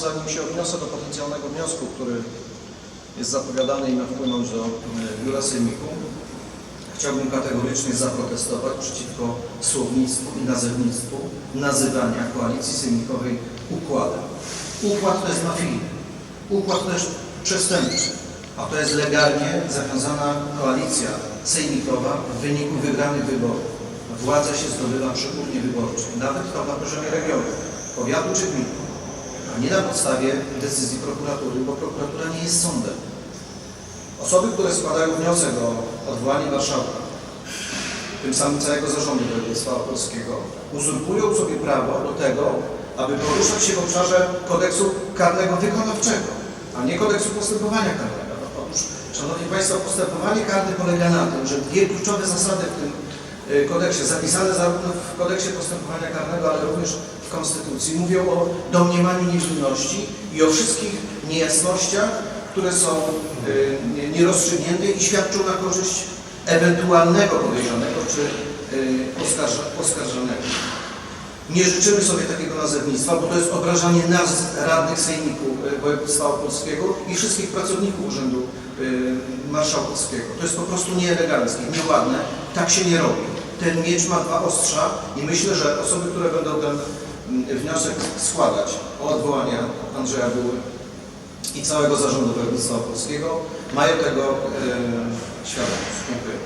zanim się odniosę do potencjalnego wniosku, który jest zapowiadany i ma wpłynąć do e, Biura Sejmiku, chciałbym kategorycznie zaprotestować przeciwko słownictwu i nazewnictwu nazywania koalicji sejmikowej układem. Układ to jest mafijny, układ jest przestępczy, a to jest legalnie zawiązana koalicja sejmikowa w wyniku wygranych wyborów. Władza się zdobywa przy urnie wyborczej, nawet to na poziomie regionu, powiatu czy gminy, a nie na podstawie decyzji prokuratury, bo prokuratura nie jest sądem. Osoby, które składają wniosek o odwołanie marszałka, tym samym całego zarządu województwa opolskiego, uzurpują sobie prawo do tego, aby poruszać się w obszarze kodeksu karnego wykonawczego, a nie kodeksu postępowania karnego. Otóż, Szanowni Państwo, postępowanie karne polega na tym, że dwie kluczowe zasady w tym kodeksie, zapisane zarówno w kodeksie postępowania karnego, ale również w Konstytucji, mówią o domniemaniu niewinności i o wszystkich niejasnościach, które są y, nie- nierozstrzygnięte i świadczą na korzyść ewentualnego podejrzanego czy y, oskarżonego. Nie życzymy sobie takiego nazewnictwa, bo to jest obrażanie nas, radnych Sejmiku y, Województwa Opolskiego i wszystkich pracowników Urzędu y, Marszałkowskiego. To jest po prostu nieeleganckie, nieładne. Tak się nie robi. Ten miecz ma dwa ostrza i myślę, że osoby, które będą ten mm, wniosek składać o odwołanie Andrzeja Były i całego zarządu województwa opolskiego mają tego y, świadomość. Dziękuję.